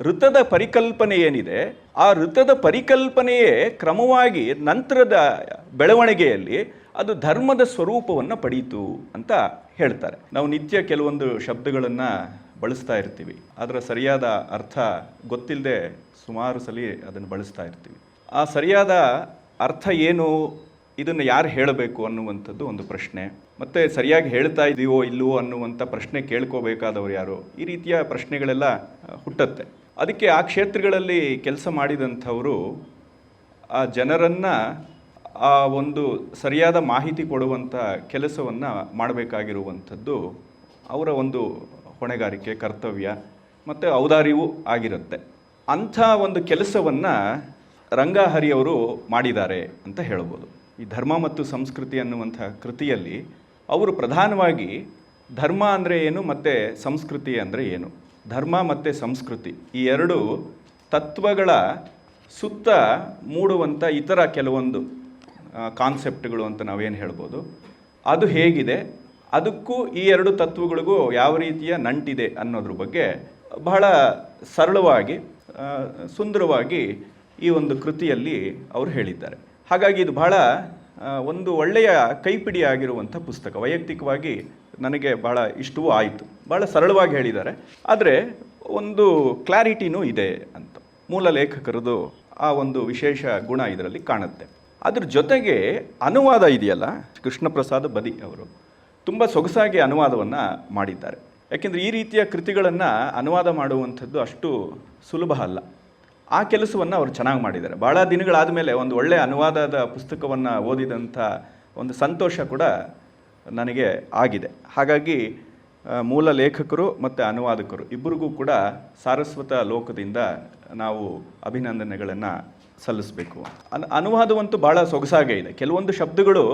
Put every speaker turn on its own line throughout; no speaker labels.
ಋತದ ಪರಿಕಲ್ಪನೆ ಏನಿದೆ ಆ ಋತದ ಪರಿಕಲ್ಪನೆಯೇ ಕ್ರಮವಾಗಿ ನಂತರದ ಬೆಳವಣಿಗೆಯಲ್ಲಿ ಅದು ಧರ್ಮದ ಸ್ವರೂಪವನ್ನು ಪಡೀತು ಅಂತ ಹೇಳ್ತಾರೆ. ನಾವು ನಿತ್ಯ ಕೆಲವೊಂದು ಶಬ್ದಗಳನ್ನು ಬಳಸ್ತಾ ಇರ್ತೀವಿ. ಅದರ ಸರಿಯಾದ ಅರ್ಥ ಗೊತ್ತಿಲ್ಲದೆ ಸುಮಾರು ಸಲ ಅದನ್ನು ಬಳಸ್ತಾ ಇರ್ತೀವಿ. ಆ ಸರಿಯಾದ ಅರ್ಥ ಏನು, ಇದನ್ನು ಯಾರು ಹೇಳಬೇಕು ಅನ್ನುವಂಥದ್ದು ಒಂದು ಪ್ರಶ್ನೆ. ಮತ್ತು ಸರಿಯಾಗಿ ಹೇಳ್ತಾ ಇದೀವೋ ಇಲ್ಲವೋ ಅನ್ನುವಂಥ ಪ್ರಶ್ನೆ ಕೇಳ್ಕೋಬೇಕಾದವರು ಯಾರು, ಈ ರೀತಿಯ ಪ್ರಶ್ನೆಗಳೆಲ್ಲ ಹುಟ್ಟತ್ತೆ. ಅದಕ್ಕೆ ಆ ಕ್ಷೇತ್ರಗಳಲ್ಲಿ ಕೆಲಸ ಮಾಡಿದಂಥವರು ಆ ಜನರನ್ನು ಆ ಒಂದು ಸರಿಯಾದ ಮಾಹಿತಿ ಕೊಡುವಂಥ ಕೆಲಸವನ್ನು ಮಾಡಬೇಕಾಗಿರುವಂಥದ್ದು ಅವರ ಒಂದು ಹೊಣೆಗಾರಿಕೆ, ಕರ್ತವ್ಯ ಮತ್ತು ಔದಾರ್ಯವೂ ಆಗಿರುತ್ತೆ. ಅಂಥ ಒಂದು ಕೆಲಸವನ್ನು ರಂಗಹರಿಯವರು ಮಾಡಿದ್ದಾರೆ ಅಂತ ಹೇಳ್ಬೋದು. ಈ ಧರ್ಮ ಮತ್ತು ಸಂಸ್ಕೃತಿ ಅನ್ನುವಂಥ ಕೃತಿಯಲ್ಲಿ ಅವರು ಪ್ರಧಾನವಾಗಿ ಧರ್ಮ ಅಂದರೆ ಏನು ಮತ್ತು ಸಂಸ್ಕೃತಿ ಅಂದರೆ ಏನು? ಧರ್ಮ ಮತ್ತು ಸಂಸ್ಕೃತಿ ಈ ಎರಡು ತತ್ವಗಳ ಸುತ್ತ ಮೂಡುವಂಥ ಇತರ ಕೆಲವೊಂದು ಕಾನ್ಸೆಪ್ಟ್ಗಳು ಅಂತ ನಾವೇನು ಹೇಳ್ಬೋದು. ಅದು ಹೇಗಿದೆ. ಅದಕ್ಕೂ ಈ ಎರಡು ತತ್ವಗಳಿಗೂ ಯಾವ ರೀತಿಯ ನಂಟಿದೆ ಅನ್ನೋದ್ರ ಬಗ್ಗೆ ಬಹಳ ಸರಳವಾಗಿ ಸುಂದರವಾಗಿ ಈ ಒಂದು ಕೃತಿಯಲ್ಲಿ ಅವರು ಹೇಳಿದ್ದಾರೆ. ಹಾಗಾಗಿ ಇದು ಬಹಳ ಒಂದು ಒಳ್ಳೆಯ ಕೈಪಿಡಿ ಆಗಿರುವಂಥ ಪುಸ್ತಕ. ವೈಯಕ್ತಿಕವಾಗಿ ನನಗೆ ಬಹಳ ಇಷ್ಟವೂ ಆಯಿತು. ಬಹಳ ಸರಳವಾಗಿ ಹೇಳಿದ್ದಾರೆ. ಆದರೆ ಒಂದು ಕ್ಲಾರಿಟಿನೂ ಇದೆ ಅಂತ. ಮೂಲ ಲೇಖಕರದು ಆ ಒಂದು ವಿಶೇಷ ಗುಣ ಇದರಲ್ಲಿ ಕಾಣುತ್ತೆ. ಅದ್ರ ಜೊತೆಗೆ ಅನುವಾದ ಇದೆಯಲ್ಲ? ಕೃಷ್ಣ ಪ್ರಸಾದ್ ಬದಿ ಅವರು ತುಂಬ ಸೊಗಸಾಗಿ ಅನುವಾದವನ್ನು ಮಾಡಿದ್ದಾರೆ. ಯಾಕೆಂದರೆ ಈ ರೀತಿಯ ಕೃತಿಗಳನ್ನು ಅನುವಾದ ಮಾಡುವಂಥದ್ದು ಅಷ್ಟು ಸುಲಭ ಅಲ್ಲ. ಆ ಕೆಲಸವನ್ನು ಅವರು ಚೆನ್ನಾಗಿ ಮಾಡಿದ್ದಾರೆ. ಭಾಳ ದಿನಗಳಾದ ಮೇಲೆ ಒಂದು ಒಳ್ಳೆಯ ಅನುವಾದದ ಪುಸ್ತಕವನ್ನು ಓದಿದಂಥ ಒಂದು ಸಂತೋಷ ಕೂಡ ನನಗೆ ಆಗಿದೆ. ಹಾಗಾಗಿ ಮೂಲ ಲೇಖಕರು ಮತ್ತು ಅನುವಾದಕರು ಇಬ್ಬರಿಗೂ ಕೂಡ ಸಾರಸ್ವತ ಲೋಕದಿಂದ ನಾವು ಅಭಿನಂದನೆಗಳನ್ನು ಸಲ್ಲಿಸಬೇಕು. ಅನ್, ಅನುವಾದವಂತೂ ಭಾಳ ಸೊಗಸಾಗೆ ಇದೆ. ಕೆಲವೊಂದು ಶಬ್ದಗಳು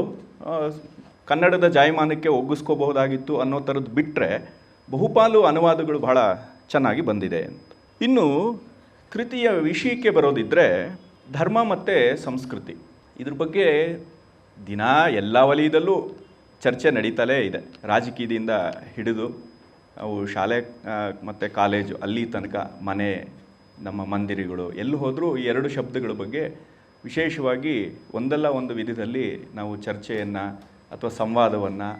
ಕನ್ನಡದ ಜಾಯಮಾನಕ್ಕೆ ಒಗ್ಗಿಸ್ಕೋಬಹುದಾಗಿತ್ತು ಅನ್ನೋ ಥರದ್ದು ಬಿಟ್ಟರೆ ಬಹುಪಾಲು ಅನುವಾದಗಳು ಬಹಳ ಚೆನ್ನಾಗಿ ಬಂದಿದೆ. ಇನ್ನು ಕೃತಿಯ ವಿಷಯಕ್ಕೆ ಬರೋದಿದ್ದರೆ ಧರ್ಮ ಮತ್ತು ಸಂಸ್ಕೃತಿ. ಇದ್ರ ಬಗ್ಗೆ ದಿನ ಎಲ್ಲ ವಲಯದಲ್ಲೂ ಚರ್ಚೆ ನಡೀತಲೇ ಇದೆ. ರಾಜಕೀಯದಿಂದ ಹಿಡಿದು ಅವು ಶಾಲೆ ಮತ್ತು ಕಾಲೇಜು ಅಲ್ಲಿ ತನಕ ಮನೆ, ನಮ್ಮ ಮಂದಿರಗಳು ಎಲ್ಲಿ ಹೋದರೂ ಈ ಎರಡು ಶಬ್ದಗಳ ಬಗ್ಗೆ ವಿಶೇಷವಾಗಿ ಒಂದಲ್ಲ ಒಂದು ವಿಧದಲ್ಲಿ ನಾವು ಚರ್ಚೆಯನ್ನು ಅಥವಾ ಸಂವಾದವನ್ನು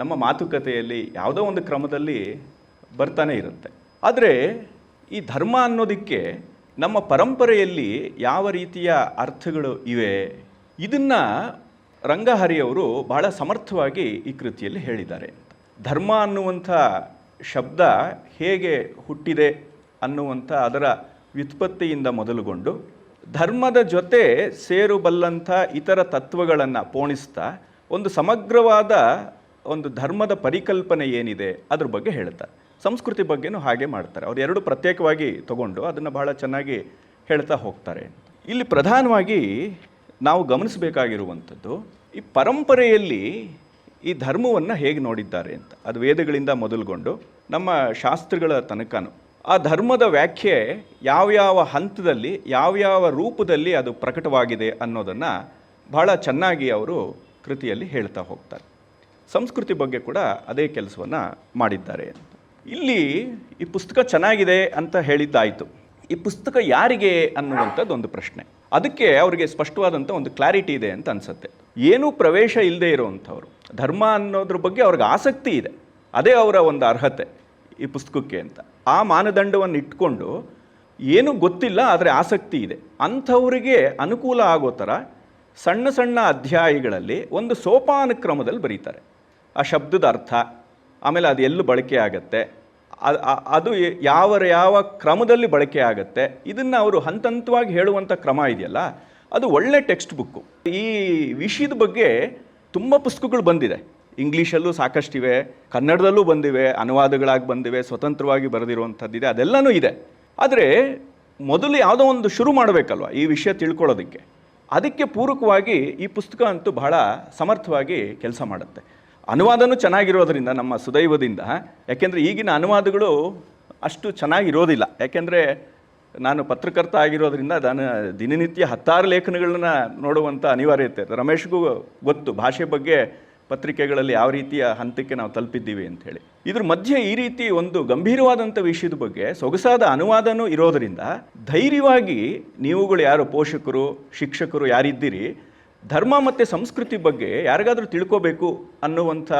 ನಮ್ಮ ಮಾತುಕತೆಯಲ್ಲಿ ಯಾವುದೋ ಒಂದು ಕ್ರಮದಲ್ಲಿ ಬರ್ತಾನೆ ಇರುತ್ತೆ. ಆದರೆ ಈ ಧರ್ಮ ಅನ್ನೋದಕ್ಕೆ ನಮ್ಮ ಪರಂಪರೆಯಲ್ಲಿ ಯಾವ ರೀತಿಯ ಅರ್ಥಗಳು ಇವೆ? ಇದನ್ನು ರಂಗಹರಿಯವರು ಬಹಳ ಸಮರ್ಥವಾಗಿ ಈ ಕೃತಿಯಲ್ಲಿ ಹೇಳಿದ್ದಾರೆ. ಧರ್ಮ ಅನ್ನುವಂಥ ಶಬ್ದ ಹೇಗೆ ಹುಟ್ಟಿದೆ ಅನ್ನುವಂಥ ಅದರ ವ್ಯುತ್ಪತ್ತಿಯಿಂದ ಮೊದಲುಗೊಂಡು, ಧರ್ಮದ ಜೊತೆ ಸೇರುಬಲ್ಲಂಥ ಇತರ ತತ್ವಗಳನ್ನು ಪೋಣಿಸ್ತಾ, ಒಂದು ಸಮಗ್ರವಾದ ಒಂದು ಧರ್ಮದ ಪರಿಕಲ್ಪನೆ ಏನಿದೆ ಅದ್ರ ಬಗ್ಗೆ ಹೇಳ್ತಾರೆ ಸಂಸ್ಕೃತಿ ಬಗ್ಗೆನೂ ಹಾಗೆ ಮಾಡ್ತಾರೆ. ಅವ್ರು ಎರಡು ಪ್ರತ್ಯೇಕವಾಗಿ ತಗೊಂಡು ಅದನ್ನು ಬಹಳ ಚೆನ್ನಾಗಿ ಹೇಳ್ತಾ ಹೋಗ್ತಾರೆ. ಇಲ್ಲಿ ಪ್ರಧಾನವಾಗಿ ನಾವು ಗಮನಿಸಬೇಕಾಗಿರುವಂಥದ್ದು, ಈ ಪರಂಪರೆಯಲ್ಲಿ ಈ ಧರ್ಮವನ್ನು ಹೇಗೆ ನೋಡಿದ್ದಾರೆ ಅಂತ. ಅದು ವೇದಗಳಿಂದ ಮೊದಲುಗೊಂಡು ನಮ್ಮ ಶಾಸ್ತ್ರಗಳ ತನಕನೂ. ಆ ಧರ್ಮದ ವ್ಯಾಖ್ಯೆ ಯಾವ್ಯಾವ ಹಂತದಲ್ಲಿ ಯಾವ್ಯಾವ ರೂಪದಲ್ಲಿ ಅದು ಪ್ರಕಟವಾಗಿದೆ ಅನ್ನೋದನ್ನು ಬಹಳ ಚೆನ್ನಾಗಿ ಅವರು ಕೃತಿಯಲ್ಲಿ ಹೇಳ್ತಾ ಹೋಗ್ತಾರೆ. ಸಂಸ್ಕೃತಿ ಬಗ್ಗೆ ಕೂಡ ಅದೇ ಕೆಲಸವನ್ನು ಮಾಡಿದ್ದಾರೆ. ಇಲ್ಲಿ ಈ ಪುಸ್ತಕ ಚೆನ್ನಾಗಿದೆ ಅಂತ ಹೇಳಿದ್ದಾಯಿತು. ಈ ಪುಸ್ತಕ ಯಾರಿಗೆ ಅನ್ನುವಂಥದ್ದು ಒಂದು ಪ್ರಶ್ನೆ. ಅದಕ್ಕೆ ಅವರಿಗೆ ಸ್ಪಷ್ಟವಾದಂಥ ಒಂದು ಕ್ಲಾರಿಟಿ ಇದೆ ಅಂತ ಅನಿಸುತ್ತೆ. ಏನೂ ಪ್ರವೇಶ ಇಲ್ಲದೆ ಇರುವಂಥವ್ರು ಧರ್ಮ ಅನ್ನೋದ್ರ ಬಗ್ಗೆ ಅವ್ರಿಗೆ ಆಸಕ್ತಿ ಇದೆ. ಅದೇ ಅವರ ಒಂದು ಅರ್ಹತೆ ಈ ಪುಸ್ತಕಕ್ಕೆ ಅಂತ. ಆ ಮಾನದಂಡವನ್ನು ಇಟ್ಕೊಂಡು ಏನೂ ಗೊತ್ತಿಲ್ಲ, ಆದರೆ ಆಸಕ್ತಿ ಇದೆ. ಅಂಥವರಿಗೆ ಅನುಕೂಲ ಆಗೋ ಥರ ಸಣ್ಣ ಸಣ್ಣ ಅಧ್ಯಾಯಗಳಲ್ಲಿ ಒಂದು ಸೋಪಾನ ಕ್ರಮದಲ್ಲಿ ಬರೀತಾರೆ. ಆ ಶಬ್ದದ ಅರ್ಥ ಆಮೇಲೆ ಅದು ಎಲ್ಲೂ ಬಳಕೆ ಆಗತ್ತೆ. ಅದು ಯಾವ ಯಾವ ಕ್ರಮದಲ್ಲಿ ಬಳಕೆ ಆಗತ್ತೆ, ಇದನ್ನು ಅವರು ಹಂತ ಹಂತವಾಗಿ ಹೇಳುವಂಥ ಕ್ರಮ ಇದೆಯಲ್ಲ, ಅದು ಒಳ್ಳೆ ಟೆಕ್ಸ್ಟ್ ಬುಕ್ಕು ಈ ವಿಷಯದ ಬಗ್ಗೆ ತುಂಬ ಪುಸ್ತಕಗಳು ಬಂದಿದೆ. ಇಂಗ್ಲೀಷಲ್ಲೂ ಸಾಕಷ್ಟಿವೆ, ಕನ್ನಡದಲ್ಲೂ ಬಂದಿವೆ, ಅನುವಾದಗಳಾಗಿ ಬಂದಿವೆ, ಸ್ವತಂತ್ರವಾಗಿ ಬರೆದಿರುವಂಥದ್ದಿದೆ, ಅದೆಲ್ಲನೂ ಇದೆ. ಆದರೆ ಮೊದಲು ಯಾವುದೋ ಒಂದು ಶುರು ಮಾಡಬೇಕಲ್ವ ಈ ವಿಷಯ ತಿಳ್ಕೊಳ್ಳೋದಕ್ಕೆ. ಅದಕ್ಕೆ ಪೂರಕವಾಗಿ ಈ ಪುಸ್ತಕ ಅಂತೂ ಬಹಳ ಸಮರ್ಥವಾಗಿ ಕೆಲಸ ಮಾಡುತ್ತೆ. ಅನುವಾದನೂ ಚೆನ್ನಾಗಿರೋದರಿಂದ, ನಮ್ಮ ಸುದೈವದಿಂದ, ಯಾಕೆಂದರೆ ಈಗಿನ ಅನುವಾದಗಳು ಅಷ್ಟು ಚೆನ್ನಾಗಿರೋದಿಲ್ಲ. ಯಾಕೆಂದರೆ ನಾನು ಪತ್ರಕರ್ತ ಆಗಿರೋದ್ರಿಂದ ನಾನು ದಿನನಿತ್ಯ ಹತ್ತಾರು ಲೇಖನಗಳನ್ನ ನೋಡುವಂಥ ಅನಿವಾರ್ಯತೆ ರಮೇಶ್ಗೂ ಗೊತ್ತು, ಭಾಷೆ ಬಗ್ಗೆ ಪತ್ರಿಕೆಗಳಲ್ಲಿ ಯಾವ ರೀತಿಯ ಹಂತಕ್ಕೆ ನಾವು ತಲುಪಿದ್ದೀವಿ ಅಂಥೇಳಿ ಇದ್ರ ಮಧ್ಯೆ ಈ ರೀತಿ ಒಂದು ಗಂಭೀರವಾದಂಥ ವಿಷಯದ ಬಗ್ಗೆ ಸೊಗಸಾದ ಅನುವಾದನೂ ಇರೋದರಿಂದ, ಧೈರ್ಯವಾಗಿ ನೀವುಗಳು ಯಾರು ಪೋಷಕರು, ಶಿಕ್ಷಕರು ಯಾರಿದ್ದೀರಿ ಧರ್ಮ ಮತ್ತು ಸಂಸ್ಕೃತಿ ಬಗ್ಗೆ ಯಾರಿಗಾದರೂ ತಿಳ್ಕೋಬೇಕು ಅನ್ನುವಂಥ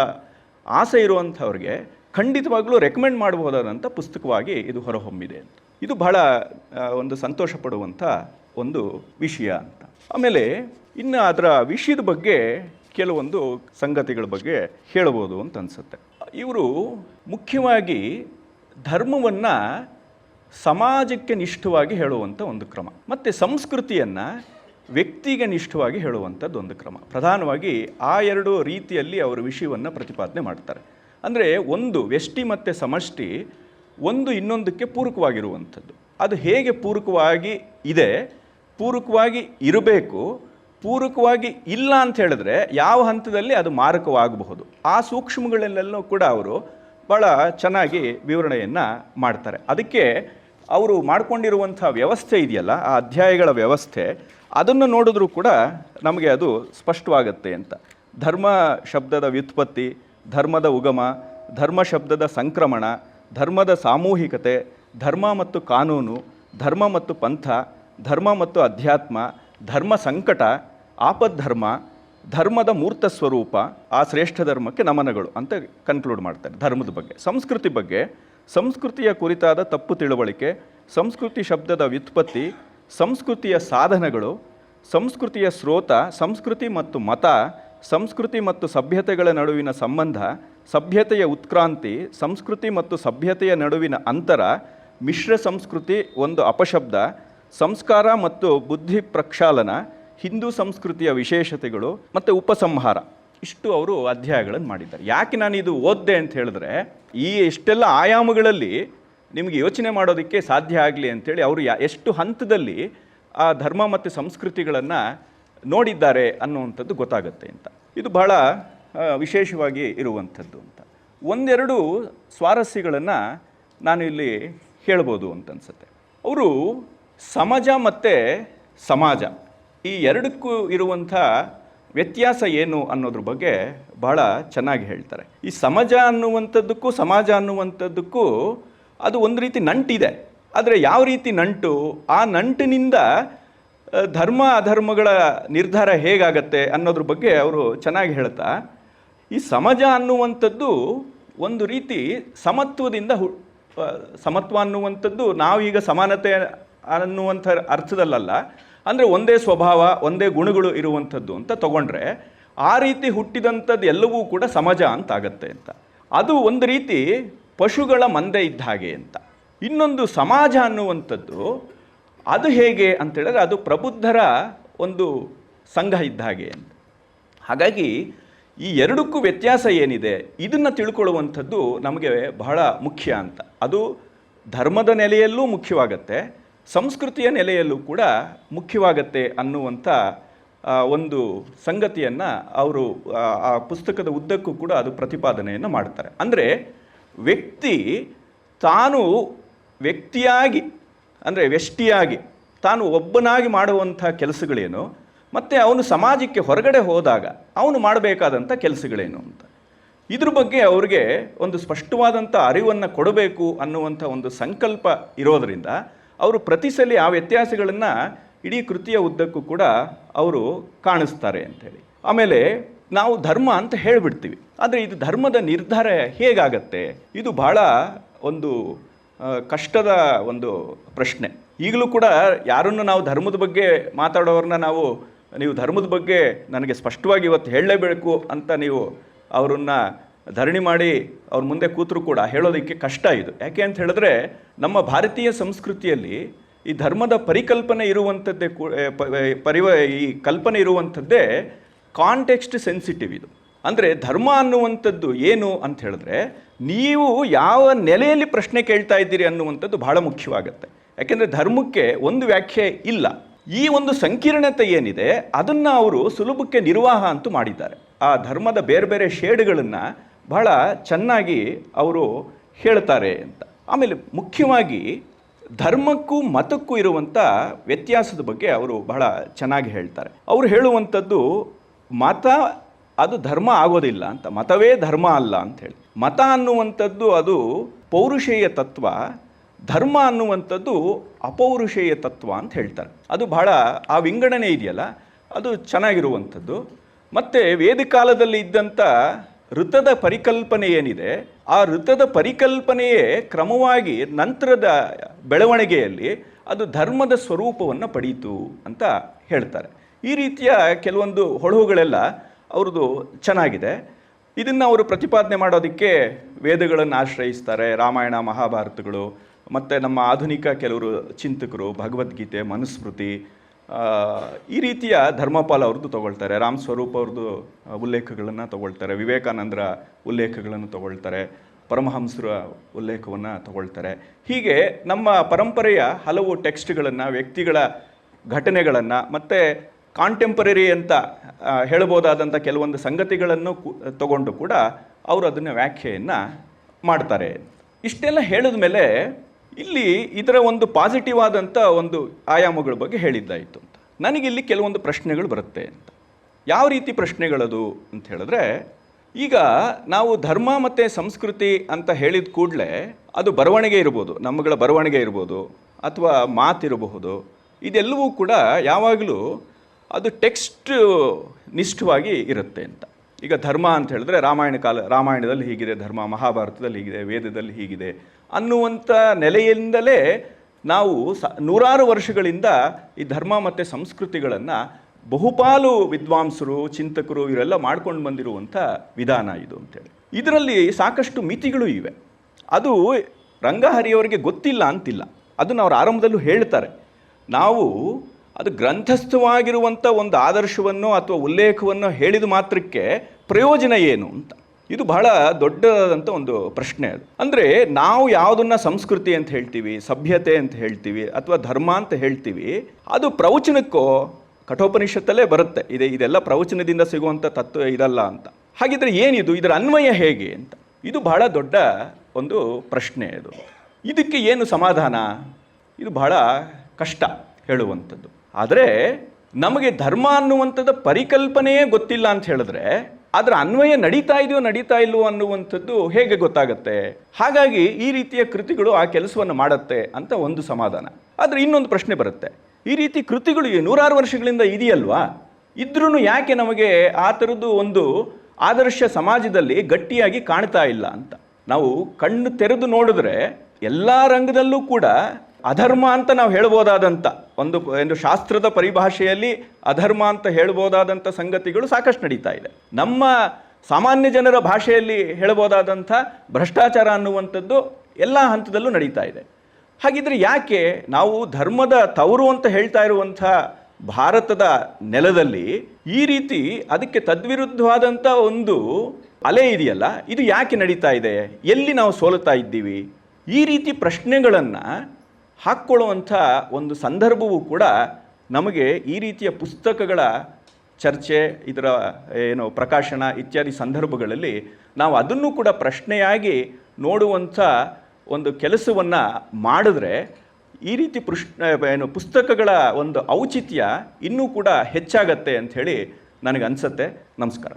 ಆಸೆ ಇರುವಂಥವ್ರಿಗೆ ಖಂಡಿತವಾಗಲೂ ರೆಕಮೆಂಡ್ ಮಾಡಬಹುದಾದಂಥ ಪುಸ್ತಕವಾಗಿ ಇದು ಹೊರಹೊಮ್ಮಿದೆ. ಅಂತ ಇದು ಬಹಳ ಒಂದು ಸಂತೋಷ ಪಡುವಂಥ ಒಂದು ವಿಷಯ ಅಂತ. ಆಮೇಲೆ ಇನ್ನು ಅದರ ವಿಷಯದ ಬಗ್ಗೆ ಕೆಲವೊಂದು ಸಂಗತಿಗಳ ಬಗ್ಗೆ ಹೇಳ್ಬೋದು ಅಂತ ಅನಿಸುತ್ತೆ. ಇವರು ಮುಖ್ಯವಾಗಿ ಧರ್ಮವನ್ನು ಸಮಾಜಕ್ಕೆ ನಿಷ್ಠವಾಗಿ ಹೇಳುವಂಥ ಒಂದು ಕ್ರಮ. ಮತ್ತು ಸಂಸ್ಕೃತಿಯನ್ನು ವ್ಯಕ್ತಿಗೆ ನಿಷ್ಠವಾಗಿ ಹೇಳುವಂಥದ್ದು ಒಂದು ಕ್ರಮ. ಪ್ರಧಾನವಾಗಿ ಆ ಎರಡು ರೀತಿಯಲ್ಲಿ ಅವರು ವಿಷಯವನ್ನು ಪ್ರತಿಪಾದನೆ ಮಾಡ್ತಾರೆ. ಅಂದರೆ ಒಂದು ವ್ಯಷ್ಟಿ ಮತ್ತು ಸಮಷ್ಟಿ ಒಂದು ಇನ್ನೊಂದಕ್ಕೆ ಪೂರಕವಾಗಿರುವಂಥದ್ದು. ಅದು ಹೇಗೆ ಪೂರಕವಾಗಿ ಇದೆ? ಪೂರಕವಾಗಿ ಇರಬೇಕು, ಪೂರಕವಾಗಿ ಇಲ್ಲ ಅಂತ ಹೇಳಿದ್ರೆ ಯಾವ ಹಂತದಲ್ಲಿ ಅದು ಮಾರಕವಾಗಬಹುದು? ಆ ಸೂಕ್ಷ್ಮಗಳಲ್ಲೆಲ್ಲೂ ಕೂಡ ಅವರು ಭಾಳ ಚೆನ್ನಾಗಿ ವಿವರಣೆಯನ್ನು ಮಾಡ್ತಾರೆ. ಅದಕ್ಕೆ ಅವರು ಮಾಡಿಕೊಂಡಿರುವಂಥ ವ್ಯವಸ್ಥೆ ಇದೆಯಲ್ಲ, ಆ ಅಧ್ಯಾಯಗಳ ವ್ಯವಸ್ಥೆ, ಅದನ್ನು ನೋಡಿದ್ರೂ ಕೂಡ ನಮಗೆ ಅದು ಸ್ಪಷ್ಟವಾಗತ್ತೆ ಅಂತ. ಧರ್ಮ ಶಬ್ದದ ವ್ಯುತ್ಪತ್ತಿ, ಧರ್ಮದ ಉಗಮ, ಧರ್ಮ ಶಬ್ದದ ಸಂಕ್ರಮಣ, ಧರ್ಮದ ಸಾಮೂಹಿಕತೆ, ಧರ್ಮ ಮತ್ತು ಕಾನೂನು, ಧರ್ಮ ಮತ್ತು ಪಂಥ, ಧರ್ಮ ಮತ್ತು ಅಧ್ಯಾತ್ಮ, ಧರ್ಮ ಸಂಕಟ, ಆಪದ್ಧರ್ಮ, ಧರ್ಮದ ಮೂರ್ತ ಸ್ವರೂಪ, ಆ ಶ್ರೇಷ್ಠ ಧರ್ಮಕ್ಕೆ ನಮನಗಳು ಅಂತ ಕನ್ಕ್ಲೂಡ್ ಮಾಡ್ತಾರೆ ಧರ್ಮದ ಬಗ್ಗೆ. ಸಂಸ್ಕೃತಿ ಬಗ್ಗೆ ಸಂಸ್ಕೃತಿಯ ಕುರಿತಾದ ತಪ್ಪು ತಿಳುವಳಿಕೆ, ಸಂಸ್ಕೃತಿ ಶಬ್ದದ ವ್ಯುತ್ಪತ್ತಿ, ಸಂಸ್ಕೃತಿಯ ಸಾಧನಗಳು, ಸಂಸ್ಕೃತಿಯ ಸ್ರೋತ, ಸಂಸ್ಕೃತಿ ಮತ್ತು ಮತ, ಸಂಸ್ಕೃತಿ ಮತ್ತು ಸಭ್ಯತೆಗಳ ನಡುವಿನ ಸಂಬಂಧ, ಸಭ್ಯತೆಯ ಉತ್ಕ್ರಾಂತಿ, ಸಂಸ್ಕೃತಿ ಮತ್ತು ಸಭ್ಯತೆಯ ನಡುವಿನ ಅಂತರ, ಮಿಶ್ರ ಸಂಸ್ಕೃತಿ ಒಂದು ಅಪಶಬ್ದ, ಸಂಸ್ಕಾರ ಮತ್ತು ಬುದ್ಧಿ ಪ್ರಕ್ಷಾಲನ, ಹಿಂದೂ ಸಂಸ್ಕೃತಿಯ ವಿಶೇಷತೆಗಳು ಮತ್ತು ಉಪಸಂಹಾರ. ಇಷ್ಟು ಅವರು ಅಧ್ಯಾಯಗಳನ್ನು ಮಾಡಿದ್ದಾರೆ. ಯಾಕೆ ನಾನು ಇದು ಓದ್ದೆ ಅಂತ ಹೇಳಿದ್ರೆ, ಈ ಇಷ್ಟೆಲ್ಲ ಆಯಾಮಗಳಲ್ಲಿ ನಿಮಗೆ ಯೋಚನೆ ಮಾಡೋದಕ್ಕೆ ಸಾಧ್ಯ ಆಗಲಿ ಅಂಥೇಳಿ ಅವರು ಎಷ್ಟು ಹಂತದಲ್ಲಿ ಆ ಧರ್ಮ ಮತ್ತು ಸಂಸ್ಕೃತಿಗಳನ್ನು ನೋಡಿದ್ದಾರೆ ಅನ್ನುವಂಥದ್ದು ಗೊತ್ತಾಗುತ್ತೆ ಅಂತ. ಇದು ಬಹಳ ವಿಶೇಷವಾಗಿ ಇರುವಂಥದ್ದು ಅಂತ. ಒಂದೆರಡು ಸ್ವಾರಸ್ಯಗಳನ್ನು ನಾನು ಇಲ್ಲಿ ಹೇಳ್ಬೋದು ಅಂತ ಅನ್ಸುತ್ತೆ. ಅವರು ಸಮಾಜ ಮತ್ತು ಸಮಾಜ, ಈ ಎರಡಕ್ಕೂ ಇರುವಂಥ ವ್ಯತ್ಯಾಸ ಏನು ಅನ್ನೋದ್ರ ಬಗ್ಗೆ ಬಹಳ ಚೆನ್ನಾಗಿ ಹೇಳ್ತಾರೆ. ಈ ಸಮಾಜ ಅನ್ನುವಂಥದ್ದಕ್ಕೂ ಸಮಾಜ ಅನ್ನುವಂಥದ್ದಕ್ಕೂ ಅದು ಒಂದು ರೀತಿ ನಂಟಿದೆ. ಆದರೆ ಯಾವ ರೀತಿ ನಂಟು? ಆ ನಂಟಿನಿಂದ ಧರ್ಮ ಅಧರ್ಮಗಳ ನಿರ್ಧಾರ ಹೇಗಾಗತ್ತೆ ಅನ್ನೋದ್ರ ಬಗ್ಗೆ ಅವರು ಚೆನ್ನಾಗಿ ಹೇಳ್ತಾ, ಈ ಸಮಾಜ ಅನ್ನುವಂಥದ್ದು ಒಂದು ರೀತಿ ಸಮತ್ವದಿಂದ ಹು ಸಮತ್ವ ಅನ್ನುವಂಥದ್ದು ನಾವೀಗ ಸಮಾನತೆ ಅನ್ನುವಂಥ ಅರ್ಥದಲ್ಲಲ್ಲ. ಅಂದರೆ ಒಂದೇ ಸ್ವಭಾವ, ಒಂದೇ ಗುಣಗಳು ಇರುವಂಥದ್ದು ಅಂತ ತಗೊಂಡ್ರೆ ಆ ರೀತಿ ಹುಟ್ಟಿದಂಥದ್ದು ಎಲ್ಲವೂ ಕೂಡ ಸಮಾಜ ಅಂತ ಆಗತ್ತೆ ಅಂತ. ಅದು ಒಂದು ರೀತಿ ಪಶುಗಳ ಮಂದೆ ಇದ್ದ ಹಾಗೆ ಅಂತ. ಇನ್ನೊಂದು ಸಮಾಜ ಅನ್ನುವಂಥದ್ದು ಅದು ಹೇಗೆ ಅಂತೇಳಿದ್ರೆ ಅದು ಪ್ರಬುದ್ಧರ ಒಂದು ಸಂಘ ಇದ್ದ ಹಾಗೆ ಅಂತ. ಹಾಗಾಗಿ ಈ ಎರಡಕ್ಕೂ ವ್ಯತ್ಯಾಸ ಏನಿದೆ ಇದನ್ನು ತಿಳ್ಕೊಳ್ಳುವಂಥದ್ದು ನಮಗೆ ಬಹಳ ಮುಖ್ಯ ಅಂತ. ಅದು ಧರ್ಮದ ನೆಲೆಯಲ್ಲೂ ಮುಖ್ಯವಾಗತ್ತೆ. ಸಂಸ್ಕೃತಿಯ ನೆಲೆಯಲ್ಲೂ ಕೂಡ ಮುಖ್ಯವಾಗತ್ತೆ ಅನ್ನುವಂಥ ಒಂದು ಸಂಗತಿಯನ್ನು ಅವರು ಆ, ಪುಸ್ತಕದ ಉದ್ದಕ್ಕೂ ಕೂಡ ಅದು ಪ್ರತಿಪಾದನೆಯನ್ನು ಮಾಡ್ತಾರೆ. ಅಂದರೆ ವ್ಯಕ್ತಿ ತಾನು ವ್ಯಕ್ತಿಯಾಗಿ ಅಂದರೆ ವ್ಯಷ್ಟಿಯಾಗಿ ತಾನು ಒಬ್ಬನಾಗಿ ಮಾಡುವಂಥ ಕೆಲಸಗಳೇನು ಮತ್ತು ಅವನು ಸಮಾಜಕ್ಕೆ ಹೊರಗಡೆ ಹೋದಾಗ ಅವನು ಮಾಡಬೇಕಾದಂಥ ಕೆಲಸಗಳೇನು ಅಂತ. ಇದ್ರ ಬಗ್ಗೆ ಅವ್ರಿಗೆ ಒಂದು ಸ್ಪಷ್ಟವಾದಂಥ ಅರಿವನ್ನು ಕೊಡಬೇಕು ಅನ್ನುವಂಥ ಒಂದು ಸಂಕಲ್ಪ ಇರೋದರಿಂದ ಅವರು ಪ್ರತಿ ಸಲ ಆ ವ್ಯತ್ಯಾಸಗಳನ್ನು ಇಡೀ ಕೃತಿಯ ಉದ್ದಕ್ಕೂ ಕೂಡ ಅವರು ಕಾಣಿಸ್ತಾರೆ ಅಂಥೇಳಿ ಆಮೇಲೆ ನಾವು ಧರ್ಮ ಅಂತ ಹೇಳಿಬಿಡ್ತೀವಿ. ಆದರೆ ಇದು ಧರ್ಮದ ನಿರ್ಧಾರ ಹೇಗಾಗತ್ತೆ? ಇದು ಬಹಳ ಒಂದು ಕಷ್ಟದ ಒಂದು ಪ್ರಶ್ನೆ. ಈಗಲೂ ಕೂಡ ಯಾರನ್ನು ನಾವು ಧರ್ಮದ ಬಗ್ಗೆ ಮಾತಾಡೋರನ್ನ ನಾವು, ನೀವು ಧರ್ಮದ ಬಗ್ಗೆ ನನಗೆ ಸ್ಪಷ್ಟವಾಗಿ ಇವತ್ತು ಹೇಳಲೇಬೇಕು ಅಂತ ನೀವು ಅವರನ್ನು ಧರಣಿ ಮಾಡಿ ಅವ್ರ ಮುಂದೆ ಕೂತರು ಕೂಡ ಹೇಳೋದಕ್ಕೆ ಕಷ್ಟ ಇದು. ಯಾಕೆ ಅಂತ ಹೇಳಿದ್ರೆ ನಮ್ಮ ಭಾರತೀಯ ಸಂಸ್ಕೃತಿಯಲ್ಲಿ ಈ ಧರ್ಮದ ಪರಿಕಲ್ಪನೆ ಇರುವಂಥದ್ದೇ ಕೂ ಪರಿವ, ಈ ಕಲ್ಪನೆ ಇರುವಂಥದ್ದೇ ಕಾಂಟೆಕ್ಸ್ಟ್ ಸೆನ್ಸಿಟಿವ್ ಇದು. ಅಂದರೆ ಧರ್ಮ ಅನ್ನುವಂಥದ್ದು ಏನು ಅಂತ ಹೇಳಿದ್ರೆ ನೀವು ಯಾವ ನೆಲೆಯಲ್ಲಿ ಪ್ರಶ್ನೆ ಕೇಳ್ತಾ ಇದ್ದೀರಿ ಅನ್ನುವಂಥದ್ದು ಬಹಳ ಮುಖ್ಯವಾಗುತ್ತೆ. ಯಾಕೆಂದರೆ ಧರ್ಮಕ್ಕೆ ಒಂದು ವ್ಯಾಖ್ಯೆ ಇಲ್ಲ. ಈ ಒಂದು ಸಂಕೀರ್ಣತೆ ಏನಿದೆ ಅದನ್ನು ಅವರು ಸುಲಭಕ್ಕೆ ನಿರ್ವಾಹ ಅಂತೂ ಮಾಡಿದ್ದಾರೆ. ಆ ಧರ್ಮದ ಬೇರೆ ಬೇರೆ ಶೇಡ್ಗಳನ್ನು ಬಹಳ ಚೆನ್ನಾಗಿ ಅವರು ಹೇಳ್ತಾರೆ ಅಂತ. ಆಮೇಲೆ ಮುಖ್ಯವಾಗಿ ಧರ್ಮಕ್ಕೂ ಮತಕ್ಕೂ ಇರುವಂಥ ವ್ಯತ್ಯಾಸದ ಬಗ್ಗೆ ಅವರು ಬಹಳ ಚೆನ್ನಾಗಿ ಹೇಳ್ತಾರೆ. ಅವರು ಹೇಳುವಂಥದ್ದು ಮತ, ಅದು ಧರ್ಮ ಆಗೋದಿಲ್ಲ ಅಂತ. ಮತವೇ ಧರ್ಮ ಅಲ್ಲ ಅಂತ ಹೇಳಿ. ಮತ ಅನ್ನುವಂಥದ್ದು ಅದು ಪೌರುಷೇಯ ತತ್ವ, ಧರ್ಮ ಅನ್ನುವಂಥದ್ದು ಅಪೌರುಷೇಯ ತತ್ವ ಅಂತ ಹೇಳ್ತಾರೆ. ಅದು ಬಹಳ, ಆ ವಿಂಗಡಣೆ ಇದೆಯಲ್ಲ, ಅದು ಚೆನ್ನಾಗಿರುವಂಥದ್ದು. ಮತ್ತು ವೇದಕಾಲದಲ್ಲಿ ಇದ್ದಂಥ ಋತದ ಪರಿಕಲ್ಪನೆ ಏನಿದೆ ಆ ಋತದ ಪರಿಕಲ್ಪನೆಯೇ ಕ್ರಮವಾಗಿ ನಂತರದ ಬೆಳವಣಿಗೆಯಲ್ಲಿ ಅದು ಧರ್ಮದ ಸ್ವರೂಪವನ್ನು ಪಡೀತು ಅಂತ ಹೇಳ್ತಾರೆ. ಈ ರೀತಿಯ ಕೆಲವೊಂದು ಹೊಳಹುಗಳೆಲ್ಲ ಅವ್ರದ್ದು ಚೆನ್ನಾಗಿದೆ. ಇದನ್ನು ಅವರು ಪ್ರತಿಪಾದನೆ ಮಾಡೋದಕ್ಕೆ ವೇದಗಳನ್ನು ಆಶ್ರಯಿಸ್ತಾರೆ, ರಾಮಾಯಣ, ಮಹಾಭಾರತಗಳು, ಮತ್ತು ನಮ್ಮ ಆಧುನಿಕ ಕೆಲವರು ಚಿಂತಕರು, ಭಗವದ್ಗೀತೆ, ಮನುಸ್ಮೃತಿ ಈ ರೀತಿಯ ಧರ್ಮಪಾಲ್ ಅವ್ರದ್ದು ತೊಗೊಳ್ತಾರೆ. ರಾಮ್ ಸ್ವರೂಪ್ ಅವ್ರದ್ದು ಉಲ್ಲೇಖಗಳನ್ನು ತೊಗೊಳ್ತಾರೆ. ವಿವೇಕಾನಂದರ ಉಲ್ಲೇಖಗಳನ್ನು ತೊಗೊಳ್ತಾರೆ. ಪರಮಹಂಸರ ಉಲ್ಲೇಖವನ್ನು ತಗೊಳ್ತಾರೆ. ಹೀಗೆ ನಮ್ಮ ಪರಂಪರೆಯ ಹಲವು ಟೆಕ್ಸ್ಟ್ಗಳನ್ನು, ವ್ಯಕ್ತಿಗಳ ಘಟನೆಗಳನ್ನು ಮತ್ತು ಕಾಂಟೆಂಪರರಿ ಅಂತ ಹೇಳಬಹುದಾದಂಥ ಕೆಲವೊಂದು ಸಂಗತಿಗಳನ್ನು ತಗೊಂಡು ಕೂಡ ಅವರು ಅದನ್ನು ವ್ಯಾಖ್ಯೆಯನ್ನು ಮಾಡ್ತಾರೆ. ಇಷ್ಟೆಲ್ಲ ಹೇಳಿದ ಮೇಲೆ ಇಲ್ಲಿ ಇದರ ಒಂದು ಪಾಸಿಟಿವ್ ಆದಂಥ ಒಂದು ಆಯಾಮಗಳ ಬಗ್ಗೆ ಹೇಳಿದ್ದಾಯಿತು ಅಂತ. ನನಗಿಲ್ಲಿ ಕೆಲವೊಂದು ಪ್ರಶ್ನೆಗಳು ಬರುತ್ತೆ ಅಂತ. ಯಾವ ರೀತಿ ಪ್ರಶ್ನೆಗಳದು ಅಂತ ಹೇಳಿದ್ರೆ, ಈಗ ನಾವು ಧರ್ಮ ಮತ್ತು ಸಂಸ್ಕೃತಿ ಅಂತ ಹೇಳಿದ ಕೂಡಲೇ ಅದು ಬರವಣಿಗೆ ಇರ್ಬೋದು, ನಮ್ಮಗಳ ಬರವಣಿಗೆ ಇರ್ಬೋದು, ಅಥವಾ ಮಾತಿರಬಹುದು, ಇದೆಲ್ಲವೂ ಕೂಡ ಯಾವಾಗಲೂ ಅದು ಟೆಕ್ಸ್ಟ್ ನಿಷ್ಠವಾಗಿ ಇರುತ್ತೆ ಅಂತ. ಈಗ ಧರ್ಮ ಅಂತ ಹೇಳಿದ್ರೆ ರಾಮಾಯಣ ಕಾಲ, ರಾಮಾಯಣದಲ್ಲಿ ಹೀಗಿದೆ, ಧರ್ಮ ಮಹಾಭಾರತದಲ್ಲಿ ಹೀಗಿದೆ, ವೇದದಲ್ಲಿ ಹೀಗಿದೆ ಅನ್ನುವಂಥ ನೆಲೆಯಿಂದಲೇ ನಾವು ಸ ನೂರಾರು ವರ್ಷಗಳಿಂದ ಈ ಧರ್ಮ ಮತ್ತು ಸಂಸ್ಕೃತಿಗಳನ್ನು ಬಹುಪಾಲು ವಿದ್ವಾಂಸರು, ಚಿಂತಕರು ಇವರೆಲ್ಲ ಮಾಡ್ಕೊಂಡು ಬಂದಿರುವಂಥ ವಿಧಾನ ಇದು ಅಂತೇಳಿ. ಇದರಲ್ಲಿ ಸಾಕಷ್ಟು ಮಿತಿಗಳು ಇವೆ. ಅದು ರಂಗಹರಿಯವರಿಗೆ ಗೊತ್ತಿಲ್ಲ ಅಂತಿಲ್ಲ. ಅದನ್ನು ಅವರು ಆರಂಭದಲ್ಲೂ ಹೇಳ್ತಾರೆ. ನಾವು ಅದು ಗ್ರಂಥಸ್ಥವಾಗಿರುವಂಥ ಒಂದು ಆದರ್ಶವನ್ನು ಅಥವಾ ಉಲ್ಲೇಖವನ್ನು ಹೇಳಿದ ಮಾತ್ರಕ್ಕೆ ಪ್ರಯೋಜನ ಏನು ಅಂತ. ಇದು ಬಹಳ ದೊಡ್ಡದಂಥ ಒಂದು ಪ್ರಶ್ನೆ ಅದು. ಅಂದರೆ ನಾವು ಯಾವುದನ್ನ ಸಂಸ್ಕೃತಿ ಅಂತ ಹೇಳ್ತೀವಿ, ಸಭ್ಯತೆ ಅಂತ ಹೇಳ್ತೀವಿ, ಅಥವಾ ಧರ್ಮ ಅಂತ ಹೇಳ್ತೀವಿ, ಅದು ಪ್ರವಚನಕ್ಕೋ ಕಠೋಪನಿಷತ್ತಲ್ಲೇ ಬರುತ್ತೆ. ಇದೆ, ಇದೆಲ್ಲ ಪ್ರವಚನದಿಂದ ಸಿಗುವಂಥ ತತ್ವ ಇದಲ್ಲ ಅಂತ. ಹಾಗಿದ್ರೆ ಏನಿದು? ಇದರ ಅನ್ವಯ ಹೇಗೆ ಅಂತ. ಇದು ಬಹಳ ದೊಡ್ಡ ಒಂದು ಪ್ರಶ್ನೆ ಅದು. ಇದಕ್ಕೆ ಏನು ಸಮಾಧಾನ? ಇದು ಬಹಳ ಕಷ್ಟ ಹೇಳುವಂಥದ್ದು. ಆದರೆ ನಮಗೆ ಧರ್ಮ ಅನ್ನುವಂಥದ್ದು ಪರಿಕಲ್ಪನೆಯೇ ಗೊತ್ತಿಲ್ಲ ಅಂತ ಹೇಳಿದ್ರೆ ಅದರ ಅನ್ವಯ ನಡೀತಾ ಇದೆಯೋ ನಡೀತಾ ಇಲ್ಲವೋ ಅನ್ನುವಂಥದ್ದು ಹೇಗೆ ಗೊತ್ತಾಗುತ್ತೆ? ಹಾಗಾಗಿ ಈ ರೀತಿಯ ಕೃತಿಗಳು ಆ ಕೆಲಸವನ್ನು ಮಾಡುತ್ತೆ ಅಂತ ಒಂದು ಸಮಾಧಾನ. ಆದರೆ ಇನ್ನೊಂದು ಪ್ರಶ್ನೆ ಬರುತ್ತೆ. ಈ ರೀತಿ ಕೃತಿಗಳು ನೂರಾರು ವರ್ಷಗಳಿಂದ ಇದೆಯಲ್ವಾ? ಇದ್ರೂ ಯಾಕೆ ನಮಗೆ ಆ ಥರದ್ದು ಒಂದು ಆದರ್ಶ ಸಮಾಜದಲ್ಲಿ ಗಟ್ಟಿಯಾಗಿ ಕಾಣ್ತಾ ಇಲ್ಲ ಅಂತ? ನಾವು ಕಣ್ಣು ತೆರೆದು ನೋಡಿದ್ರೆ ಎಲ್ಲ ರಂಗದಲ್ಲೂ ಕೂಡ ಅಧರ್ಮ ಅಂತ ನಾವು ಹೇಳ್ಬೋದಾದಂಥ ಒಂದು ಒಂದು ಶಾಸ್ತ್ರದ ಪರಿಭಾಷೆಯಲ್ಲಿ ಅಧರ್ಮ ಅಂತ ಹೇಳ್ಬೋದಾದಂಥ ಸಂಗತಿಗಳು ಸಾಕಷ್ಟು ನಡೀತಾ ಇದೆ. ನಮ್ಮ ಸಾಮಾನ್ಯ ಜನರ ಭಾಷೆಯಲ್ಲಿ ಹೇಳ್ಬೋದಾದಂಥ ಭ್ರಷ್ಟಾಚಾರ ಅನ್ನುವಂಥದ್ದು ಎಲ್ಲ ಹಂತದಲ್ಲೂ ನಡೀತಾ ಇದೆ. ಹಾಗಿದ್ರೆ ಯಾಕೆ ನಾವು ಧರ್ಮದ ತವರು ಅಂತ ಹೇಳ್ತಾ ಇರುವಂಥ ಭಾರತದ ನೆಲದಲ್ಲಿ ಈ ರೀತಿ ಅದಕ್ಕೆ ತದ್ವಿರುದ್ಧವಾದಂಥ ಒಂದು ಅಲೆ ಇದೆಯಲ್ಲ, ಇದು ಯಾಕೆ ನಡೀತಾ ಇದೆ? ಎಲ್ಲಿ ನಾವು ಸೋಲುತ್ತಾ ಇದ್ದೀವಿ? ಈ ರೀತಿ ಪ್ರಶ್ನೆಗಳನ್ನು ಹಾಕ್ಕೊಳ್ಳುವಂಥ ಒಂದು ಸಂದರ್ಭವೂ ಕೂಡ ನಮಗೆ ಈ ರೀತಿಯ ಪುಸ್ತಕಗಳ ಚರ್ಚೆ, ಇದರ, ಏನು, ಪ್ರಕಾಶನ ಇತ್ಯಾದಿ ಸಂದರ್ಭಗಳಲ್ಲಿ ನಾವು ಅದನ್ನು ಕೂಡ ಪ್ರಶ್ನೆಯಾಗಿ ನೋಡುವಂಥ ಒಂದು ಕೆಲಸವನ್ನು ಮಾಡಿದ್ರೆ ಈ ರೀತಿ ಪೃಶ್ ಏನು, ಪುಸ್ತಕಗಳ ಒಂದು ಔಚಿತ್ಯ ಇನ್ನೂ ಕೂಡ ಹೆಚ್ಚಾಗತ್ತೆ ಅಂಥೇಳಿ ನನಗೆ ಅನ್ಸುತ್ತೆ ನಮಸ್ಕಾರ.